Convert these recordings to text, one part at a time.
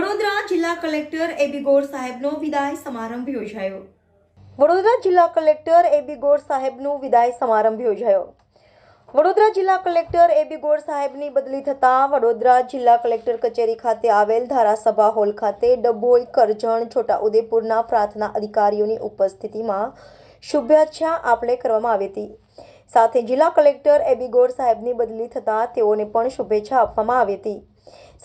વડોદરા જિલ્લા કલેક્ટર એબી ગોર સાહેબનો વિદાય સમારંભ યોજાયો. વડોદરા જિલ્લા કલેક્ટર એબી ગોર સાહેબનું વિદાય સમારંભ યોજાયો. વડોદરા જિલ્લા કલેક્ટર એબી ગોર સાહેબની બદલી થતાં વડોદરા જિલ્લા કલેક્ટર કચેરી ખાતે આવેલ ધારાસભા હોલ ખાતે ડભોઈ, કરજણ, છોટાઉદેપુરના પ્રાર્થના અધિકારીઓની ઉપસ્થિતિમાં શુભેચ્છા આપલે કરવામાં આવી હતી. સાથે જિલ્લા કલેક્ટર એબી ગોર સાહેબની બદલી થતાં તેઓને પણ શુભેચ્છા આપવામાં આવી હતી.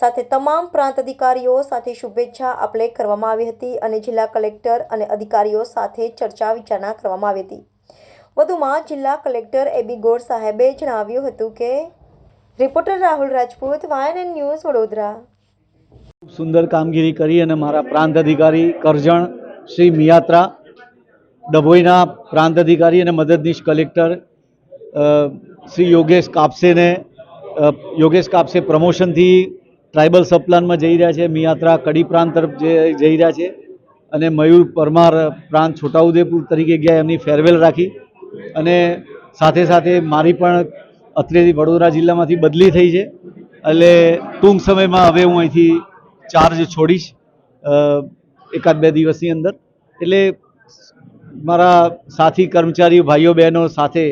સાથે તમામ પ્રાંત અધિકારીઓ સાથે શુભેચ્છા આપલે કરવામાં આવી હતી અને જિલ્લા કલેક્ટર અને અધિકારીઓ સાથે ચર્ચા વિચારણા કરવામાં આવી હતી. વધુમાં જિલ્લા કલેક્ટર એબી ગોર સાહેબે જણાવ્યું હતું કે, રિપોર્ટર રાહુલ રાજપૂત વાયન ન્યૂઝ વડોદરા. સુંદર કામગીરી કરી અને મારા પ્રાંત અધિકારી કરજણ શ્રી મિયાત્રા, ડભોઈના પ્રાંત અધિકારી અને મદદનીશ કલેક્ટર શ્રી યોગેશ કાપસેને યોગેશ કાપસે પ્રમોશનથી ટ્રાઇબલ સબપ્લાનમાં જઈ રહ્યા છે, મિયાત્રા કડી પ્રાંત તરફ જઈ રહ્યા છે અને મયુર પરમાર પ્રાંત છોટાઉદેપુર તરીકે ગયા, એમની ફેરવેલ રાખી અને સાથે સાથે મારી પણ અત્રેથી વડોદરા જિલ્લામાંથી બદલી થઈ છે. એટલે ટૂંક સમયમાં હવે હું અહીંથી ચાર્જ છોડીશ એકાદ બે દિવસની અંદર. એટલે મારા સાથી કર્મચારી ભાઈઓ, બહેનો સાથે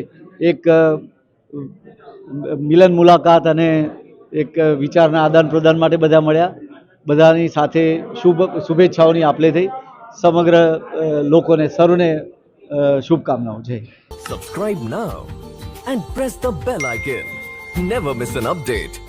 એક મિલન મુલાકાત અને એક વિચારના આદાન પ્રદાન માટે બધા મળ્યા. બધાની સાથે શુભ શુભેચ્છાઓની આપલે થઈ. સમગ્ર લોકોને સર્વને શુભકામનાઓ. છે subscribe now and press the bell icon never miss an update.